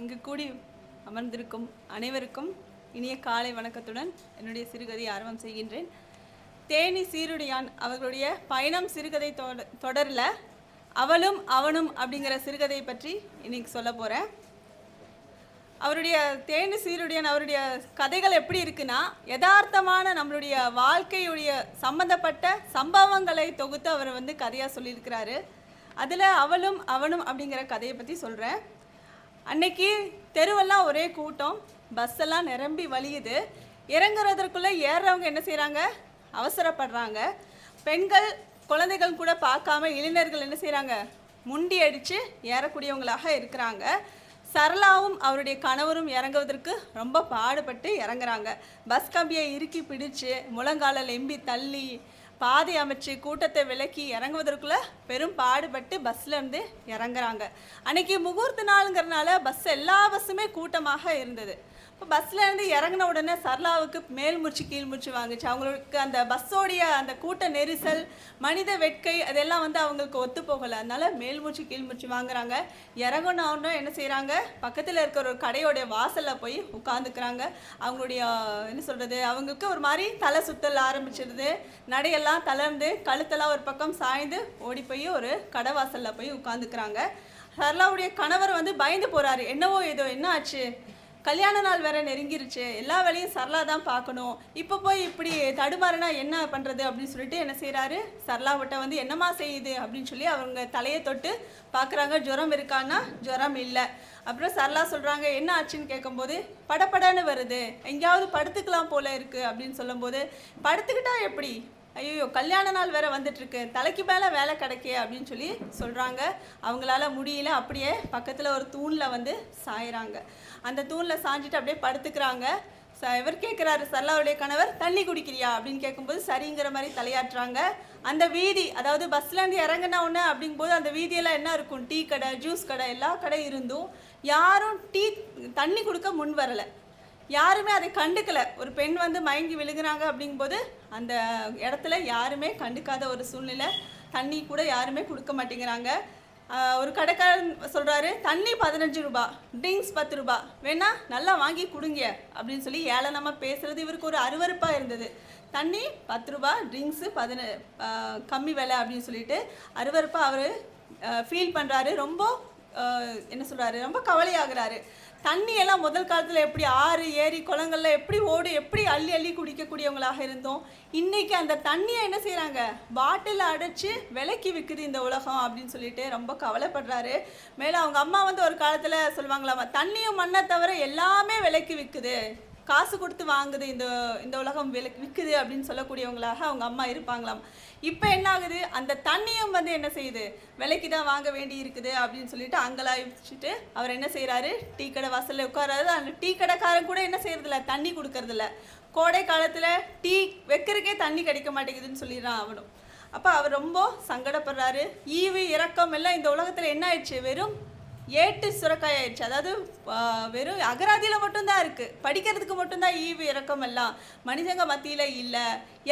இங்கு கூடி அமர்ந்திருக்கும் அனைவருக்கும் இனிய காலை வணக்கத்துடன் என்னுடைய சிறுகதை ஆரம்பம் செய்கின்றேன். தேனி சீருடையான் அவர்களுடைய பயணம் சிறுகதை தொட தொடரில் அவளும் அவனும் அப்படிங்கிற சிறுகதையை பற்றி இன்னைக்கு சொல்ல போகிறேன் அவருடைய தேனி சீருடையன் அவருடைய கதைகள் எப்படி இருக்குன்னா யதார்த்தமான நம்மளுடைய வாழ்க்கையுடைய சம்பந்தப்பட்ட சம்பவங்களை தொகுத்து அவர் வந்து கதையாக சொல்லியிருக்கிறாரு. அதில் அவளும் அவனும் அப்படிங்கிற கதையை பற்றி சொல்கிறேன் அன்னைக்கு தெருவெல்லாம் ஒரே கூட்டம் பஸ் எல்லாம் நிரம்பி வழியுது. இறங்குறதற்குள்ளே ஏறுறவங்க என்ன செய்கிறாங்க அவசரப்படுறாங்க. பெண்கள் குழந்தைகள் கூட பார்க்காம இளைஞர்கள் என்ன செய்கிறாங்க முண்டி அடித்து ஏறக்கூடியவங்களாக இருக்கிறாங்க. சரளாவும் அவருடைய கணவரும் இறங்குவதற்கு ரொம்ப பாடுபட்டு இறங்குறாங்க. பஸ் கம்பியை இறுக்கி பிடிச்சு முழங்காலில் எம்பி தள்ளி பாதை அமைச்சு கூட்டத்தை விலக்கி இறங்குவதற்குள்ள பெரும் பாடுபட்டு பஸ்ல இருந்து இறங்குறாங்க. அன்னைக்கு முகூர்த்த நாளுங்கிறனால பஸ் எல்லா பஸ்ஸுமே கூட்டமாக இருந்தது. இப்போ பஸ்ஸில் இருந்து இறங்கின உடனே சரளாவுக்கு மேல் முடிச்சு கீழ் முடிச்சு வாங்குச்சு. அவங்களுக்கு அந்த பஸ்ஸோடைய அந்த கூட்ட நெரிசல் மனித வெட்கை அதெல்லாம் வந்து அவங்களுக்கு ஒத்து போகலை. அதனால மேல் முடிச்சு கீழ் முடிச்சு வாங்குறாங்க இறங்கினோடனே என்ன செய்கிறாங்க பக்கத்தில் இருக்கிற ஒரு கடையோடைய வாசலில் போய் உட்காந்துக்கிறாங்க. அவங்களுடைய என்ன சொல்கிறது அவங்களுக்கு ஒரு மாதிரி தலை சுத்தல் ஆரம்பிச்சிடுது நடையெல்லாம் தளர்ந்து கழுத்தெல்லாம் ஒரு பக்கம் சாய்ந்து ஓடி போய் ஒரு கடை வாசலில் போய் உட்காந்துக்கிறாங்க. சரளாவுடைய கணவர் வந்து பயந்து போகிறாரு என்னவோ ஏதோ என்ன ஆச்சு? கல்யாண நாள் வேற நெருங்கிருச்சு. எல்லா வேலையும் சரளா தான் பார்க்கணும். இப்போ போய் இப்படி தடுமாறுனா என்ன பண்ணுறது அப்படின்னு சொல்லிட்டு என்ன செய்கிறாரு சரளாவிட்ட வந்து என்னம்மா செய்யுது? அப்படின்னு சொல்லி அவங்க தலையை தொட்டு பார்க்குறாங்க. ஜுரம் இருக்கான்னா ஜுரம் இல்லை. அப்புறம் சரளா சொல்கிறாங்க என்ன ஆச்சுன்னு கேட்கும்போது படப்படன்னு வருது. எங்கேயாவது படுத்துக்கலாம் போல இருக்குது அப்படின்னு சொல்லும்போது படுத்துக்கிட்டா எப்படி? ஐயோ கல்யாண நாள் வேற வந்துட்டுருக்கு. தலைக்கு மேலே வேலை கிடைக்கே அப்படின்னு சொல்லி சொல்கிறாங்க அவங்களால முடியல. அப்படியே பக்கத்தில் ஒரு தூணில் வந்து சாயிறாங்க. அந்த தூணில் சாஞ்சிட்டு அப்படியே படுத்துக்கிறாங்க. ச இவர் கேட்குறாரு சரளாவுடைய கணவர் தண்ணி குடிக்கிறியா? அப்படின்னு கேட்கும்போது சரிங்கிற மாதிரி தலையாட்டுறாங்க. அந்த வீதி அதாவது பஸ்லேருந்து இறங்கின உடனே அப்படிங்கும்போது அந்த வீதியெல்லாம் என்ன இருக்கும்? டீ கடை ஜூஸ் கடை எல்லா கடை இருந்தும் யாரும் டீ தண்ணி கொடுக்க முன் வரலை. யாருமே அதை கண்டுக்கல. ஒரு பெண் வந்து மயங்கி விழுகுறாங்க அப்படிங்கும்போது அந்த இடத்துல யாருமே கண்டுக்காத ஒரு சூழ்நிலை. தண்ணி கூட யாருமே கொடுக்க மாட்டேங்கிறாங்க. ஒரு கடைக்காரன் சொல்கிறாரு தண்ணி பதினஞ்சு ரூபா ட்ரிங்க்ஸ் பத்து ரூபா வேணா நல்லா வாங்கி கொடுங்க அப்படின்னு சொல்லி ஏளனமாக பேசுறது இவருக்கு ஒரு அருவருப்பாக இருந்தது. தண்ணி பத்து ரூபா ட்ரிங்க்ஸு பதின கம்மி விலை அப்படின்னு சொல்லிட்டு அருவருப்பாக அவர் ஃபீல் பண்ணுறாரு ரொம்ப என்ன சொல்கிறாரு ரொம்ப கவலையாகிறாரு. தண்ணி எல்லாம் முதல் காலத்தில் எப்படி ஆறு ஏரி குளங்கள்ல எப்படி ஓடு எப்படி அள்ளி அள்ளி குடிக்கக்கூடியவங்களாக இருந்தோம். இன்னைக்கு அந்த தண்ணியை என்ன செய்கிறாங்க பாட்டில் அடைச்சி விலைக்கு விற்குது இந்த உலகம் அப்படின்னு சொல்லிட்டு ரொம்ப கவலைப்படுறாரு. மேலே அவங்க அம்மா வந்து ஒரு காலத்தில் சொல்லுவாங்களாமா தண்ணியும் மண்ணை தவிர எல்லாமே விலைக்கு விற்குது காசு கொடுத்து வாங்குது இந்த இந்த உலகம் விலை விற்குது அப்படின்னு சொல்லக்கூடியவங்களாக அவங்க அம்மா இருப்பாங்களாம். இப்போ என்ன ஆகுது? அந்த தண்ணியும் வந்து என்ன செய்யுது? விலைக்கு தான் வாங்க வேண்டி இருக்குது அப்படின்னு சொல்லிட்டு அங்கலாய்ச்சிட்டு அவர் என்ன செய்கிறாரு டீ கடை வாசலில் உட்காராரு அந்த டீ கடைக்காரன் கூட என்ன செய்யறதில்ல தண்ணி கொடுக்கறதில்ல. கோடை காலத்தில் டீ வைக்கிறக்கே தண்ணி கிடைக்க மாட்டேங்குதுன்னு சொல்லிடுறான் அவனும் அப்போ அவர் ரொம்ப சங்கடப்படுறாரு. ஈவு இறக்கம் எல்லாம் இந்த உலகத்தில் என்ன ஆயிடுச்சு? வெறும் ஏட்டு சுரக்காய் ஆயிடுச்சு அதாவது வெறும் அகராதியில் மட்டும்தான் இருக்குது படிக்கிறதுக்கு மட்டும்தான் ஈவு இறக்கம் எல்லாம். மனுஷங்க மத்தியில் இல்லை.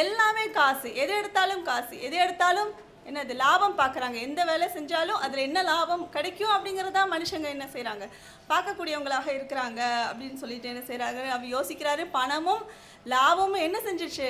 எல்லாமே காசு. எது எடுத்தாலும் காசு. எது எடுத்தாலும் என்னது லாபம் பார்க்குறாங்க. எந்த வேலை செஞ்சாலும் அதில் என்ன லாபம் கிடைக்கும் அப்படிங்கிறதா மனுஷங்க என்ன செய்கிறாங்க பார்க்கக்கூடியவங்களாக இருக்கிறாங்க அப்படின்னு சொல்லிட்டு என்ன செய்கிறாங்க அவர் யோசிக்கிறாரு பணமும் லாபமும் என்ன செஞ்சிச்சு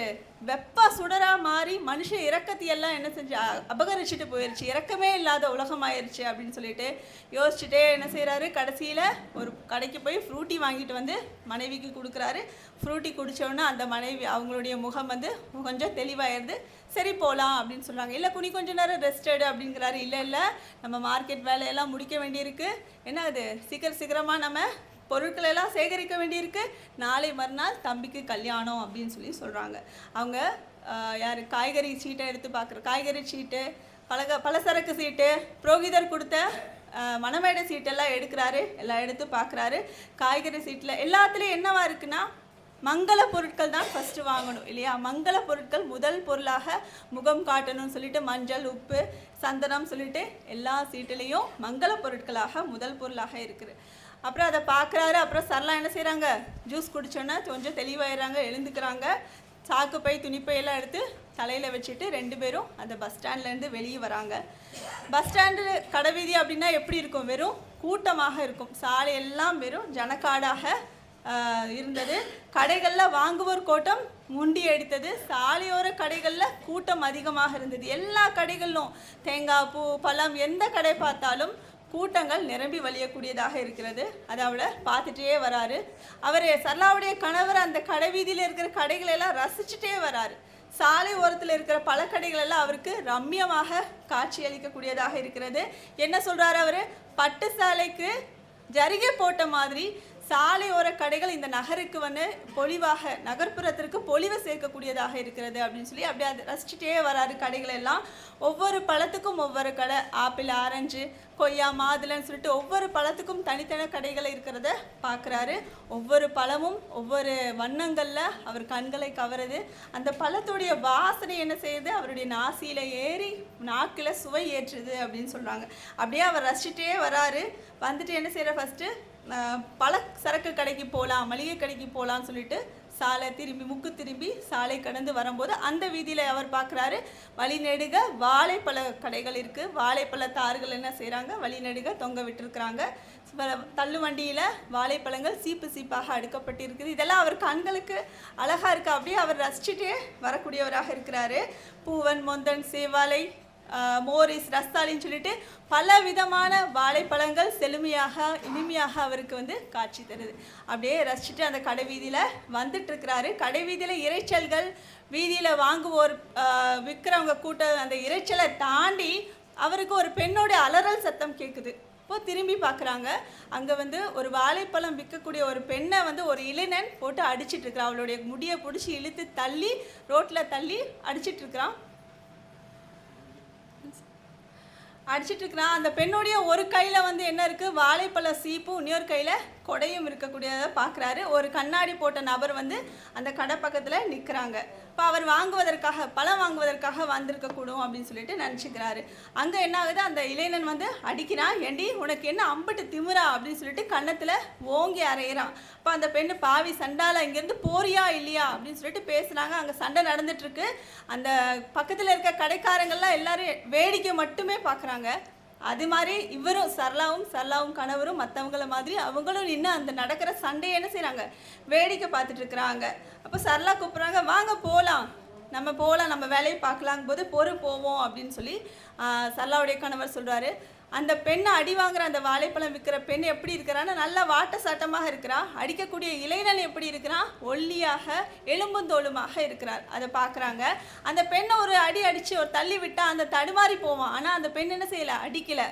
வெப்ப சுடரா மாறி மனுஷ இறக்கத்தையெல்லாம் என்ன செஞ்சு அபகரிச்சுட்டு போயிடுச்சு இறக்கமே இல்லாத உலகமாயிருச்சு அப்படின்னு சொல்லிட்டு யோசிச்சுட்டே என்ன செய்கிறாரு கடைசியில் ஒரு கடைக்கு போய் ஃப்ரூட்டி வாங்கிட்டு வந்து மனைவிக்கு கொடுக்குறாரு. ஃப்ரூட்டி குடித்தோடனே அந்த மனைவி அவங்களுடைய முகம் வந்து கொஞ்சம் தெளிவாயிருது. சரி போகலாம் அப்படின்னு சொல்கிறாங்க இல்லை குனி கொஞ்ச நேரம் ரெஸ்ட் எடு அப்படிங்கிறாரு. இல்லை இல்லை நம்ம மார்க்கெட் வேலையெல்லாம் முடிக்க வேண்டியிருக்கு. என்ன அது? சீக்கிரம் சீக்கிரமாக நம்ம பொருட்களை எல்லாம் சேகரிக்க வேண்டியிருக்கு. நாளை மறுநாள் தம்பிக்கு கல்யாணம் அப்படின்னு சொல்லி சொல்கிறாங்க அவங்க யார்? காய்கறி சீட்டை எடுத்து பார்க்குற காய்கறி சீட்டு பலக பலசரக்கு சீட்டு புரோகிதர் கொடுத்த மணமேடை சீட்டெல்லாம் எடுக்கிறாரு. எல்லாம் எடுத்து பார்க்குறாரு காய்கறி சீட்டில் எல்லாத்துலேயும் என்னவா இருக்குன்னா மங்கள பொருட்கள் தான் ஃபஸ்ட்டு வாங்கணும் இல்லையா? மங்கள பொருட்கள் முதல் பொருளாக முகம் காட்டணும்னு சொல்லிட்டு மஞ்சள் உப்பு சந்தனம் சொல்லிட்டு எல்லா சீட்டுலேயும் மங்கள பொருட்களாக முதல் பொருளாக இருக்குது. அப்புறம் அதை பார்க்குறாரு. அப்புறம் சரளா என்ன செய்கிறாங்க ஜூஸ் குடிச்சோன்னே கொஞ்சம் தெளிவாயிடுறாங்க எழுந்துக்கிறாங்க. சாக்கு பை எடுத்து தலையில் வச்சுட்டு ரெண்டு பேரும் அந்த பஸ் ஸ்டாண்ட்லேருந்து வெளியே வராங்க. பஸ் ஸ்டாண்டு கடைவீதி அப்படின்னா எப்படி இருக்கும்? வெறும் கூட்டமாக இருக்கும். சாலையெல்லாம் வெறும் ஜனக்காடாக இருந்தது. கடைகளில் வாங்குவோர் கூட்டம் முண்டி அடித்தது. சாலையோர கடைகளில் கூட்டம் அதிகமாக இருந்தது. எல்லா கடைகளிலும் தேங்காய் பூ பழம் எந்த கடை பார்த்தாலும் கூட்டங்கள் நிரம்பி வழியக்கூடியதாக இருக்கிறது. அதை அவளை பார்த்துட்டே வராரு. அவர் சரளாவுடைய கணவர் அந்த கடை வீதியில் இருக்கிற கடைகளை எல்லாம் ரசிச்சுட்டே வராரு. சாலை ஓரத்தில் இருக்கிற பல கடைகள் எல்லாம் அவருக்கு ரம்மியமாக காட்சி அளிக்கக்கூடியதாக இருக்கிறது. என்ன சொல்கிறாரு அவர்? பட்டு சாலைக்கு ஜரிகை போட்ட மாதிரி சாலையோர கடைகள் இந்த நகருக்கு வந்து பொலிவாக நகர்ப்புறத்திற்கு பொலிவை சேர்க்கக்கூடியதாக இருக்கிறது அப்படின்னு சொல்லி அப்படியே அதை ரசிச்சுட்டே வராரு கடைகள் எல்லாம் ஒவ்வொரு பழத்துக்கும் ஒவ்வொரு கடை ஆப்பிள் ஆரஞ்சு கொய்யா மாதுளைன்னு சொல்லிட்டு ஒவ்வொரு பழத்துக்கும் தனித்தன கடைகள் இருக்கிறத பார்க்குறாரு ஒவ்வொரு பழமும் ஒவ்வொரு வண்ணங்களில் அவர் கண்களை கவருது. அந்த பழத்துடைய வாசனை என்ன செய்யுது? அவருடைய நாசியில் ஏறி நாக்கில் சுவை ஏற்றுது அப்படின்னு சொல்கிறாங்க அப்படியே அவர் ரசிச்சுட்டே வராரு. வந்துட்டு என்ன செய்கிற ஃபஸ்ட்டு பல சரக்கு கடைக்கு போகலாம் மளிகை கடைக்கு போகலான்னு சொல்லிட்டு சாலை திரும்பி முக்கு திரும்பி சாலை கடந்து வரும்போது அந்த வீதியில் அவர் பார்க்குறாரு வழிநெடுக வாழைப்பழ கடைகள் இருக்குது வாழைப்பழ தார்கள் என்ன செய்கிறாங்க வழிநெடுக தொங்க விட்டுருக்குறாங்க. தள்ளு வண்டியில் வாழைப்பழங்கள் சீப்பு சீப்பாக அடுக்கப்பட்டிருக்குது. இதெல்லாம் அவர் கண்களுக்கு அழகாக இருக்குது அப்படியே அவர் ரசிச்சுட்டே வரக்கூடியவராக இருக்கிறாரு. பூவன் மொந்தன் சேவாலை மோரிஸ் ரஸ்தாலின்னு சொல்லிட்டு பல விதமான வாழைப்பழங்கள் செழுமையாக இனிமையாக அவருக்கு வந்து காட்சி தருது. அப்படியே ரசிச்சுட்டு அந்த கடை வீதியில் வந்துட்டுருக்கிறாரு. கடை வீதியில் இறைச்சல்கள் வீதியில் வாங்குவோர் விற்கிறவங்க கூட்ட அந்த இறைச்சலை தாண்டி அவருக்கு ஒரு பெண்ணோட அலறல் சத்தம் கேட்குது இப்போ திரும்பி பார்க்குறாங்க அங்கே வந்து ஒரு வாழைப்பழம் விற்கக்கூடிய ஒரு பெண்ணை வந்து ஒரு இளைஞன் போட்டு அடிச்சிட்ருக்கிறான் அவளுடைய முடியை பிடிச்சி இழுத்து தள்ளி ரோட்டில் தள்ளி அடிச்சிட்ருக்கிறான் இருக்கிறான் அடிச்சிட்டு இருக்கிறான் அந்த பெண்ணுடைய ஒரு கையில் வந்து என்ன இருக்குது வாழைப்பழ சீப்பும் இன்னொரு கையில் கொடையும் இருக்கக்கூடியதை பார்க்குறாரு. ஒரு கண்ணாடி போட்ட நபர் வந்து அந்த கடை பக்கத்தில் நிற்கிறாங்க இப்போ அவர் வாங்குவதற்காக பழம் வாங்குவதற்காக வந்திருக்கக்கூடும் அப்படின்னு சொல்லிட்டு நினச்சிக்கிறாரு. அங்கே என்ன ஆகுது அந்த இளைஞன் வந்து அடிக்கிறான் ஏண்டி உனக்கு என்ன அம்பட்டு திமுறா அப்படின்னு சொல்லிட்டு கன்னத்தில் ஓங்கி அறையிறான். இப்போ அந்த பெண்ணு பாவி சண்டால இங்கேருந்து போறியா இல்லையா? அப்படின்னு சொல்லிட்டு பேசுகிறாங்க அங்கே சண்டை நடந்துட்டுருக்கு. அந்த பக்கத்தில் இருக்க கடைக்காரங்கள்லாம் எல்லாரும் வேடிக்கை மட்டுமே பார்க்குறாங்க அது மாதிரி இவரும் சரளாவும் சரளாவும் கணவரும் மற்றவங்கள மாதிரி அவங்களும் நின்று அந்த நடக்கிற சண்டையை என்ன செய்கிறாங்க வேடிக்கை பார்த்துட்டு இருக்கிறாங்க. அப்போ சரளா கூப்பிட்றாங்க வாங்க போகலாம் நம்ம போகலாம் நம்ம வேலையை பார்க்கலாங்கும் போது பொறு போவோம் அப்படின்னு சொல்லி சரளாவுடைய கணவர் சொல்கிறாரு அந்த பெண்ணை அடி வாங்குற அந்த வாழைப்பழம் விற்கிற பெண் எப்படி இருக்கிறான்னா நல்லா வாட்ட சாட்டமாக இருக்கிறா. அடிக்கக்கூடிய இளைஞன் எப்படி இருக்கிறான் ஒல்லியாக எலும்புந்தோலுமாக இருக்கிறார் அதை பார்க்குறாங்க. அந்த பெண்ணை ஒரு அடி அடித்து ஒரு தள்ளி விட்டால் அந்த தடுமாறி போவான். ஆனால் அந்த பெண் என்ன செய்யலை? அடிக்கலை.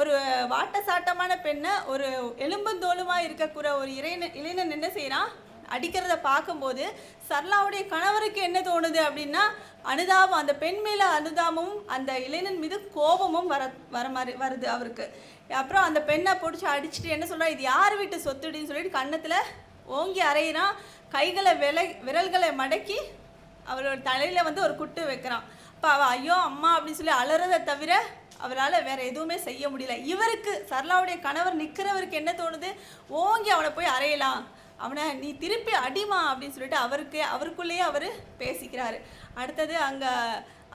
ஒரு வாட்ட சாட்டமான பெண்ணை ஒரு எலும்புந்தோலுமாக இருக்கக்கூட ஒரு இளைஞன் இளைஞன் என்ன செய்கிறான் அடிக்கிறத பார்க்கும்போது சர்லாவுடைய கணவருக்கு என்ன தோணுது அப்படின்னா அனுதாபம் அந்த பெண் மேலே அனுதாபமும் அந்த இளைஞன் மீது கோபமும் வர வர மாதிரி வருது அவருக்கு. அப்புறம் அந்த பெண்ணை பிடிச்சி அடிச்சுட்டு என்ன சொல்றா இது யார் வீட்டு சொத்துடின்னு சொல்லிட்டு கன்னத்தில் ஓங்கி அறையிறான். கைகளை விலை விரல்களை மடக்கி அவரோட தலையில் வந்து ஒரு குட்டு வைக்கிறான். அப்போ அவள் ஐயோ அம்மா அப்படின்னு சொல்லி அலறதை தவிர அவரால் வேற எதுவுமே செய்ய முடியல. இவருக்கு சரளாவுடைய கணவர் நிற்கிறவருக்கு என்ன தோணுது? ஓங்கி அவனை போய் அறையலாம். அவனை நீ திருப்பி அடிமா அப்படின்னு சொல்லிட்டு அவருக்கு அவருக்குள்ளேயே அவர் பேசிக்கிறாரு. அடுத்தது அங்கே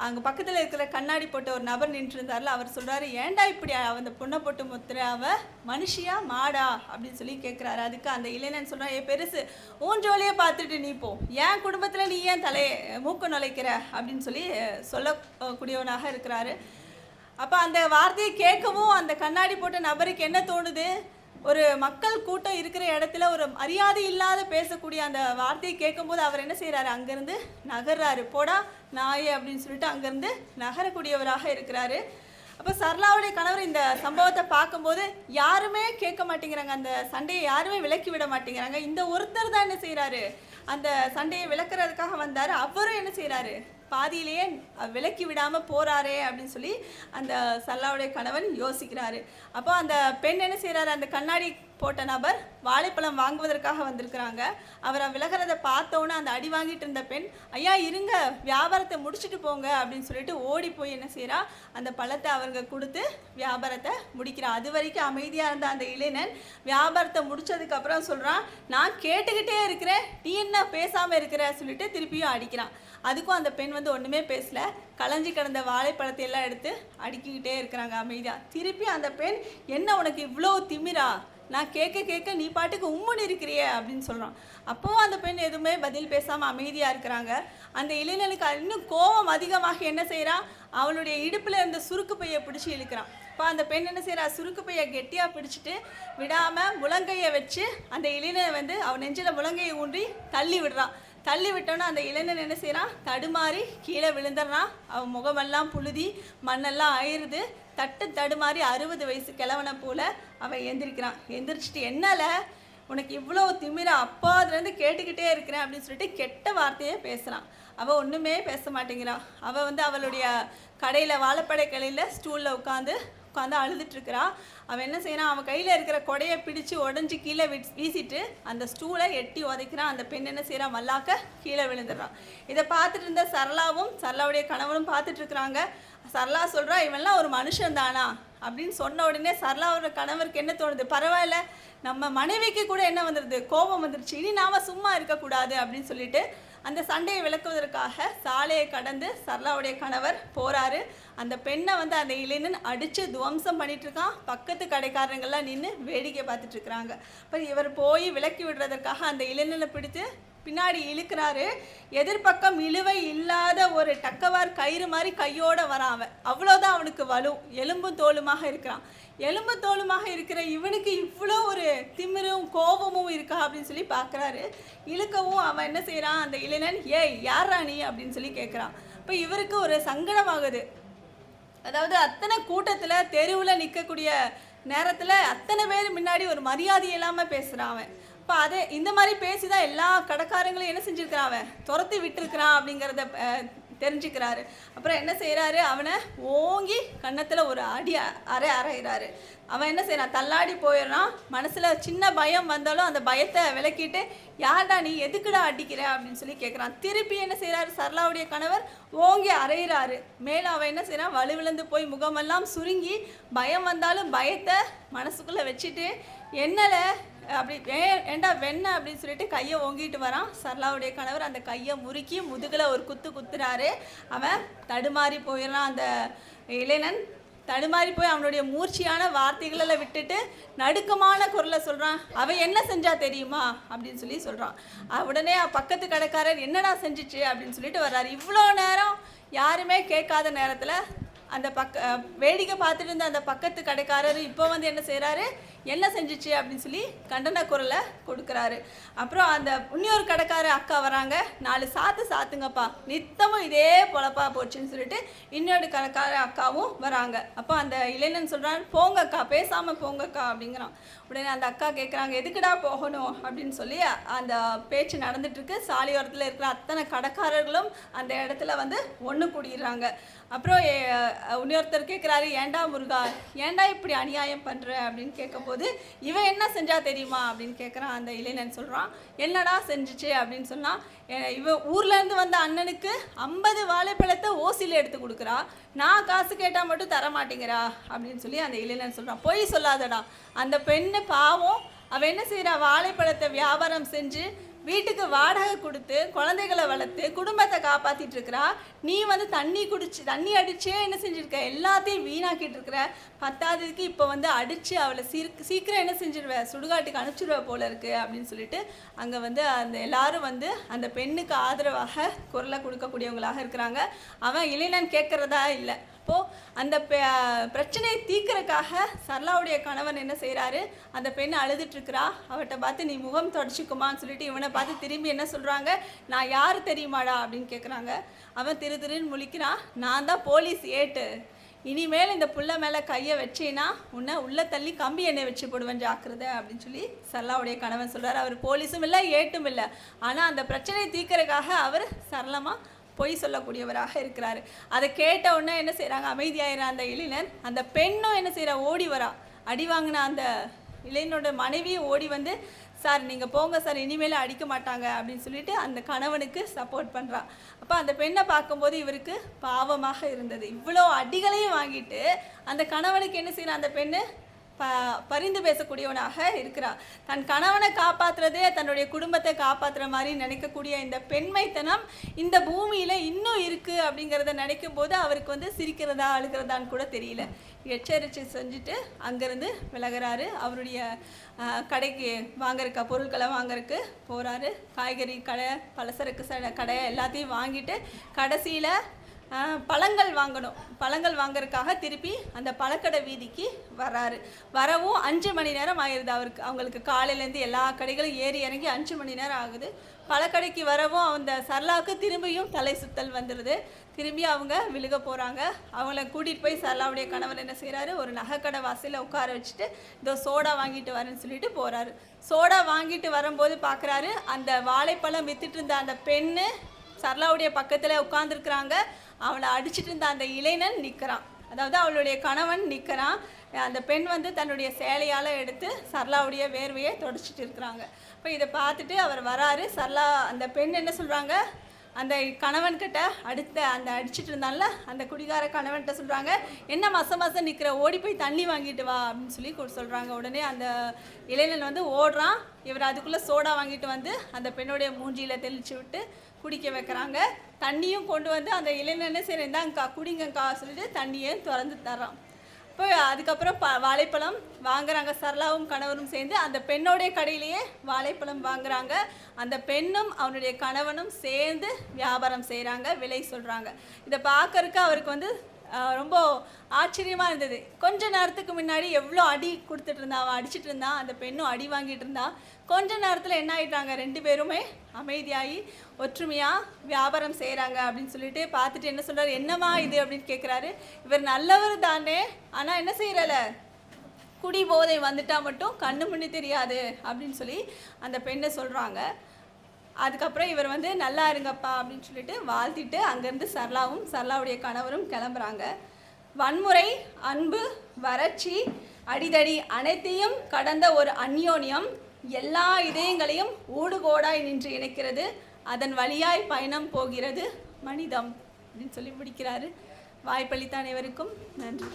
அங்கே பக்கத்தில் இருக்கிற கண்ணாடி போட்ட ஒரு நபர் நின்றுருந்தார்ல அவர் சொல்கிறாரு ஏன்டா இப்படி அந்த பொண்ணை போட்டு முத்துற அவ மனுஷியா? மாடா? அப்படின்னு சொல்லி கேட்குறாரு அதுக்கு அந்த இளைஞன் சொல்கிறான் ஏ பெருசு உன் ஜோலியை பார்த்துட்டு நீ போ. என் குடும்பத்தில் நீ ஏன் தலை மூக்க நுழைக்கிற? அப்படின்னு சொல்லி சொல்லக்கூடியவனாக இருக்கிறாரு. அப்போ அந்த வார்த்தையை கேட்கவும் அந்த கண்ணாடி போட்ட நபருக்கு என்ன தோணுது? ஒரு மக்கள் கூட்டம் இருக்கிற இடத்துல ஒரு மரியாதை இல்லாத பேசக்கூடிய அந்த வார்த்தையை கேட்கும்போது அவர் என்ன செய்கிறாரு அங்கேருந்து நகர்றாரு. போடா நாயே அப்படின்னு சொல்லிட்டு அங்கேருந்து நகரக்கூடியவராக இருக்கிறாரு. அப்போ சரளாவுடைய கணவர் இந்த சம்பவத்தை பார்க்கும்போது யாருமே கேட்க மாட்டேங்கிறாங்க. அந்த சண்டையை யாருமே விலக்கி விட மாட்டேங்கிறாங்க. இந்த ஒருத்தர் தான் என்ன செய்கிறாரு அந்த சண்டையை விளக்குறதுக்காக வந்தார். அவரும் என்ன செய்கிறாரு பாதியிலேயே விலக்கி விடாமல் போகிறாரே அப்படின்னு சொல்லி அந்த சல்லாவுடைய கணவன் யோசிக்கிறாரு. அப்போ அந்த பெண் என்ன செய்கிறாரு அந்த கண்ணாடி போட்ட நபர் வாழைப்பழம் வாங்குவதற்காக வந்திருக்கிறாங்க. அவரை விலகிறத பார்த்தோன்னே அந்த அடி வாங்கிட்டு இருந்த பெண் ஐயா இருங்க வியாபாரத்தை முடிச்சுட்டு போங்க அப்படின்னு சொல்லிட்டு ஓடி போய் என்ன செய்கிறா அந்த பழத்தை அவங்க கொடுத்து வியாபாரத்தை முடிக்கிறா. அது வரைக்கும் அமைதியாக இருந்த அந்த இளைஞன் வியாபாரத்தை முடிச்சதுக்கப்புறம் சொல்கிறான் நான் கேட்டுக்கிட்டே இருக்கிறேன். நீ என்ன பேசாமல் இருக்கிற? சொல்லிட்டு திருப்பியும் அடிக்கிறான். அதுக்கும் அந்த பெண் வந்து ஒன்றுமே பேசல. களைஞ்சி கிடந்த வாழைப்பழத்தை எல்லாம் எடுத்து அடுக்கிக்கிட்டே இருக்கிறாங்க அமைதியாக திருப்பி அந்த பெண் என்ன உனக்கு இவ்வளோ திமிரா? நான் கேட்க கேட்க நீ பாட்டுக்கு உம்முன்னு இருக்கிறியே அப்படின்னு சொல்கிறான் அப்போவும் அந்த பெண் எதுவுமே பதில் பேசாமல் அமைதியாக இருக்கிறாங்க. அந்த இளைஞனுக்கு இன்னும் கோபம் அதிகமாக என்ன செய்கிறான் அவளுடைய இடுப்பில் இருந்த சுருக்கு பையை பிடிச்சி இழுக்கிறான். இப்போ அந்த பெண் என்ன செய்கிறா சுருக்கு பையை கெட்டியாக பிடிச்சிட்டு விடாமல் முழங்கையை வச்சு அந்த இளைஞனை வந்து அவன் நெஞ்சில் முழங்கையை ஊன்றி தள்ளி விடுறான். தள்ளி விட்டோன்னா அந்த இளைஞன் என்ன செய்கிறான் தடுமாறி கீழே விழுந்துடுறான். அவன் முகமெல்லாம் புழுதி மண்ணெல்லாம் ஆயிடுது தட்டு தடுமாறி அறுபது வயசு கிழவனை போல அவன் எந்திரிக்கிறான். எந்திரிச்சிட்டு என்னால? உனக்கு இவ்வளோ திமிர? அப்பா அதுலேருந்து கேட்டுக்கிட்டே இருக்கிறேன் அப்படின்னு சொல்லிட்டு கெட்ட வார்த்தையே பேசுகிறான் அவள் ஒன்றுமே பேச மாட்டேங்கிறான். அவள் வந்து அவளுடைய கடையில் வாழைப்படை கடையில் ஸ்டூலில் உட்காந்து உட்காந்து அழுதுட்டு இருக்கிறா அவன் என்ன செய்யறான்? அவன் கையில் இருக்கிற கொடையை பிடிச்சு உடஞ்சி கீழே வீசிட்டு அந்த ஸ்டூலை எட்டி உதைக்கிறான். அந்த பெண் என்ன செய்கிறான் மல்லாக்க கீழே விழுந்துடுறான். இதை பார்த்துட்டு இருந்த சரளாவும் சரளாவுடைய கணவனும் பார்த்துட்டு இருக்கிறாங்க சரளா சொல்றா இவன்லாம் ஒரு மனுஷன் தானா அப்படின்னு சொன்ன உடனே சரளாவோட கணவருக்கு என்ன தோணுது? பரவாயில்ல நம்ம மனைவிக்கு கூட என்ன வந்துடுது கோபம் வந்துருச்சு. இனி நாம சும்மா இருக்கக்கூடாது அப்படின்னு சொல்லிட்டு அந்த சண்டையை விளக்குவதற்காக சாலையை கடந்து சரளாவுடைய கணவர் போகிறாரு அந்த பெண்ணை வந்து அந்த இளைஞன் அடித்து துவம்சம் பண்ணிட்டு இருக்கான். பக்கத்து கடைக்காரங்கள்லாம் நின்று வேடிக்கை பார்த்துட்டு இருக்கிறாங்க. இப்போ இவர் போய் விளக்கி விடுறதற்காக அந்த இளைஞனை பிடித்து பின்னாடி இழுக்கிறாரு. எதிர்பக்கம் இழுவை இல்லாத ஒரு டக்கவார் கயிறு மாதிரி கையோட வரான் அவன். அவ்வளோதான் அவனுக்கு வலு. எலும்பு தோலுமாக இருக்கிறான். எலும்பு தோலுமாக இருக்கிற இவனுக்கு இவ்வளோ ஒரு திமிரும் கோபமும் இருக்கா அப்படின்னு சொல்லி பார்க்குறாரு. இழுக்கவும் அவன் என்ன செய்கிறான் அந்த இளைஞன் ஏய் யார் ராணி அப்படின்னு சொல்லி கேட்குறான். இப்போ இவருக்கு ஒரு சங்கடமாகுது. அதாவது அத்தனை கூட்டத்தில் தெருவில் நிற்கக்கூடிய நேரத்தில் அத்தனை பேர் முன்னாடி ஒரு மரியாதை இல்லாமல் பேசுகிறான் அவன். இப்போ அதே இந்த மாதிரி பேசி தான் எல்லா கடைக்காரங்களும் என்ன செஞ்சுருக்கிறான் அவன்? துரத்தி விட்டுருக்கிறான் அப்படிங்கிறத தெரிஞ்சுக்கிறாரு. அப்புறம் என்ன செய்கிறாரு அவனை ஓங்கி கன்னத்தில் ஒரு அடி அரை அரைகிறாரு அவன் என்ன செய்யறான் தள்ளாடி போயிடுறான். மனசில் சின்ன பயம் வந்தாலும் அந்த பயத்தை விலக்கிட்டு யார்டா நீ? எதுக்குடா அடிக்கிற? அப்படின்னு சொல்லி கேட்குறான் திருப்பி என்ன செய்கிறாரு சரளாவுடைய கணவர் ஓங்கி அரைகிறாரு மேலே அவன் என்ன செய்கிறான் வலுவிழந்து போய் முகமெல்லாம் சுருங்கி பயம் வந்தாலும் பயத்தை மனசுக்குள்ளே வச்சுட்டு என்னல? அப்படி ஏ ஏண்டா வெண்ண அப்படின்னு சொல்லிட்டு கையை ஓங்கிட்டு வரான். சரளாவுடைய கணவர் அந்த கையை முறுக்கி முதுகில் ஒரு குத்து குத்துறாரு. அவன் தடுமாறி போயிடுறான் அந்த இளைஞன் தடுமாறி போய் அவனுடைய மூர்ச்சியான வார்த்தைகளை விட்டுட்டு நடுக்கமான குரலை சொல்கிறான் அவன் என்ன செஞ்சா தெரியுமா? அப்படின்னு சொல்லி சொல்கிறான் உடனே பக்கத்து கடைக்காரர் என்னடா செஞ்சுச்சு அப்படின்னு சொல்லிட்டு வர்றாரு. இவ்வளோ நேரம் யாருமே கேட்காத நேரத்தில் அந்த பக்க வேடிக்கை பார்த்துட்டு இருந்த அந்த பக்கத்து கடைக்காரர் இப்போ வந்து என்ன செய்கிறாரு என்ன செஞ்சிச்சு அப்படின்னு சொல்லி கண்டன குரலை கொடுக்குறாரு. அப்புறம் அந்த இன்னொரு கடைக்கார அக்கா வராங்க. நாலு சாத்து சாத்துங்கப்பா. நித்தமும் இதே பொழப்பா போச்சுன்னு சொல்லிட்டு இன்னொரு கடைக்கார அக்காவும் வராங்க. அப்போ அந்த இளைஞன் சொல்கிறான் போங்கக்கா பேசாமல் போங்கக்கா அப்படிங்கிறான். உடனே அந்த அக்கா கேட்குறாங்க எதுக்குடா போகணும்? அப்படின்னு சொல்லி அந்த பேச்சு நடந்துட்டு இருக்கு. சாலையோரத்தில் இருக்கிற அத்தனை கடைக்காரர்களும் அந்த இடத்துல வந்து ஒன்று கூடிடுறாங்க. அப்புறம் இன்னொருத்தர் கேட்குறாரு ஏன்டா முருகா ஏன்டா இப்படி அநியாயம் பண்ணுற அப்படின்னு கேட்கும்போது இவன் என்ன செஞ்சா தெரியுமா? அப்படின்னு கேட்குறான் அந்த இளைஞன் சொல்கிறான் என்னடா செஞ்சுச்சு? அப்படின்னு சொன்னால் இவன் ஊர்லேருந்து வந்த அண்ணனுக்கு ஐம்பது வாழைப்பழத்தை ஓசியில் எடுத்து கொடுக்குறா. நான் காசு கேட்டால் மட்டும் தர மாட்டேங்கிறா. அப்படின்னு சொல்லி அந்த இளைஞன் சொல்கிறான் பொய் சொல்லாதடா. அந்த பெண்ணு பாவம். அவள் என்ன செய்கிறா வாழைப்பழத்தை வியாபாரம் செஞ்சு வீட்டுக்கு வாடகை கொடுத்து குழந்தைகளை வளர்த்து குடும்பத்தை காப்பாற்றிட்டு இருக்கிறா. நீ வந்து தண்ணி குடிச்சு தண்ணி அடிச்சே என்ன செஞ்சிருக்க? எல்லாத்தையும் வீணாக்கிட்டு இருக்கிற. பத்தாததுக்கு இப்போ வந்து அடிச்சு அவளை சீர் சீக்கிரம் என்ன செஞ்சிருவ? சுடுகாட்டுக்கு அனுப்பிச்சிருவ போல இருக்கு அப்படின்னு சொல்லிட்டு அங்கே வந்து அந்த எல்லாரும் வந்து அந்த பெண்ணுக்கு ஆதரவாக குரலை கொடுக்கக்கூடியவங்களாக இருக்கிறாங்க. அவன் இளைஞன் கேட்குறதா இல்லை. அப்போது அந்த பிரச்சனையை தீக்கிறக்காக சரளாவுடைய கணவன் என்ன செய்கிறாரு அந்த பெண் அழுதுட்டுருக்கிறா. அவட்ட பார்த்து நீ முகம் தொடச்சிக்குமான்னு சொல்லிட்டு இவனை பார்த்து திரும்பி என்ன சொல்கிறாங்க நான் யார் தெரியுமாடா? அப்படின்னு கேட்குறாங்க அவன் திரு திருன்னு முழிக்கிறான் நான் தான் போலீஸ் ஏட்டு. இனிமேல் இந்த புள்ள மேலே கையை வச்சேன்னா உன்னை உள்ளே தள்ளி கம்பி எண்ணெய் வச்சு போடுவேன் ஜாக்கிரதை அப்படின்னு சொல்லி சரளாவுடைய கணவன் சொல்கிறார் அவர் போலீஸும் இல்லை ஏட்டும் இல்லை. ஆனால் அந்த பிரச்சனையை தீர்க்கறதுக்காக அவர் சரளமாக பொய் சொல்லக்கூடியவராக இருக்கிறார். அதை கேட்ட உடனே என்ன செய்கிறாங்க அமைதியாகிற அந்த இளைஞன் அந்த பெண்ணும் என்ன செய்கிறா ஓடி வரா. அடி வாங்கின அந்த இளைஞனோட மனைவியும் ஓடி வந்து சார் நீங்கள் போங்க சார் இனிமேல் அடிக்க மாட்டாங்க அப்படின்னு சொல்லிட்டு அந்த கணவனுக்கு சப்போர்ட் பண்ணுறா அப்போ அந்த பெண்ணை பார்க்கும்போது இவருக்கு பாவமாக இருந்தது. இவ்வளோ அடிகளையும் வாங்கிட்டு அந்த கணவனுக்கு என்ன செய்கிறான் அந்த பெண்ணு? ப பரிந்து பேசக்கூடியவனாக இருக்கிறான். தன் கணவனை காப்பாற்றுறதே தன்னுடைய குடும்பத்தை காப்பாற்றுற மாதிரி நினைக்கக்கூடிய இந்த பெண்மைத்தனம் இந்த பூமியில் இன்னும் இருக்குது அப்படிங்கிறத நினைக்கும் போது அவருக்கு வந்து சிரிக்கிறதா அழுகிறதான்னு கூட தெரியல. எச்சரிக்கை செஞ்சுட்டு அங்கேருந்து விலகுறாரு. அவருடைய கடைக்கு வாங்கறக்க பொருட்களை வாங்கறதுக்கு போகிறாரு காய்கறி கடை பலசரக்கு கடை எல்லாத்தையும் வாங்கிட்டு கடைசியில் பழங்கள் வாங்கணும். பழங்கள் வாங்குறதுக்காக திருப்பி அந்த பழக்கடை வீதிக்கு வராரு. வரவும் அஞ்சு மணி நேரம் ஆயிடுது அவருக்கு. அவங்களுக்கு காலையிலேருந்து எல்லா கடைகளும் ஏறி இறங்கி அஞ்சு மணி நேரம் ஆகுது. பழக்கடைக்கு வரவும் அந்த சரளாவுக்கு திரும்பியும் தலை சுத்தல் வந்துடுது திரும்பி அவங்க விழுக போகிறாங்க அவங்கள கூட்டிகிட்டு போய் சரளாவுடைய கணவர் என்ன செய்கிறாரு ஒரு நகைக்கடை வாசலில் உட்கார வச்சுட்டு இதோ சோடா வாங்கிட்டு வரேன்னு சொல்லிட்டு போகிறாரு சோடா வாங்கிட்டு வரும்போது பார்க்குறாரு அந்த வாழைப்பழம் வித்துட்டு இருந்த அந்த பெண்ணு சரளாவுடைய பக்கத்தில் உட்காந்துருக்குறாங்க அவளை அடிச்சிட்டு இருந்த அந்த இளைஞன் நிற்கிறான் அதாவது அவளுடைய கணவன் நிற்கிறான் அந்த பெண் வந்து தன்னுடைய சேலையால் எடுத்து சரளாவுடைய வேர்வையை தொடச்சிட்டு இருக்கிறாங்க. இப்போ இதை பார்த்துட்டு அவர் வராரு. சரளா அந்த பெண் என்ன சொல்கிறாங்க அந்த கணவன்கிட்ட அடுத்த அந்த அடிச்சிட்டு இருந்தால அந்த குடிகார கணவன்கிட்ட சொல்கிறாங்க என்ன மச மசம் நிற்கிற ஓடி போய் தண்ணி வாங்கிட்டு வா அப்படின்னு சொல்லி சொல்கிறாங்க உடனே அந்த இளைஞன் வந்து ஓடுறான். இவர் அதுக்குள்ளே சோடா வாங்கிட்டு வந்து அந்த பெண்ணுடைய மூஞ்சியில் தெளிச்சு விட்டு குடிக்க வைக்கிறாங்க. தண்ணியும் கொண்டு வந்து அந்த இளைஞனே சரி இந்தாங்கக்கா குடிங்கக்கா சொல்லிட்டு தண்ணியை திறந்து தர்றான். இப்போ அதுக்கப்புறம் ப வாழைப்பழம் வாங்குறாங்க. சரளாவும் கணவரும் சேர்ந்து அந்த பெண்ணோடைய கடையிலேயே வாழைப்பழம் வாங்குறாங்க. அந்த பெண்ணும் அவனுடைய கணவனும் சேர்ந்து வியாபாரம் செய்கிறாங்க விலை சொல்கிறாங்க இதை பார்க்கறதுக்கு அவருக்கு வந்து ரொம்ப ஆச்சரியமாக இருந்தது. கொஞ்ச நேரத்துக்கு முன்னாடி எவ்வளோ அடி கொடுத்துட்டு இருந்தான் அவன் அடிச்சிட்டு இருந்தான் அந்த பெண்ணும் அடி வாங்கிட்டு இருந்தான். கொஞ்ச நேரத்தில் என்ன ஆயிட்டாங்க? ரெண்டு பேருமே அமைதியாகி ஒற்றுமையாக வியாபாரம் செய்கிறாங்க அப்படின்னு சொல்லிட்டு பார்த்துட்டு என்ன சொல்கிறார் என்னம்மா இது அப்படின்னு கேட்குறாரு இவர் நல்லவர் தானே ஆனால் என்ன செய்கிறல குடி போதை வந்துட்டால் மட்டும் கண்ணு முன்னி தெரியாது அப்படின்னு சொல்லி அந்த பெண்ணை சொல்கிறாங்க அதுக்கப்புறம் இவர் வந்து நல்லா இருங்கப்பா அப்படின்னு சொல்லிட்டு வாழ்த்திட்டு அங்கேருந்து சரளாவும் சரளாவுடைய கணவரும் கிளம்புறாங்க. வன்முறை அன்பு வறட்சி அடிதடி அனைத்தையும் கடந்த ஒரு அந்யோன்யம் எல்லா இதயங்களையும் ஊடுகோடாய் நின்று இணைக்கிறது. அதன் வழியாய் பயணம் போகிறது. மனிதம் அப்படின்னு சொல்லி முடிக்கிறாரு. வாய்ப்பளித்த அனைவருக்கும் நன்றி.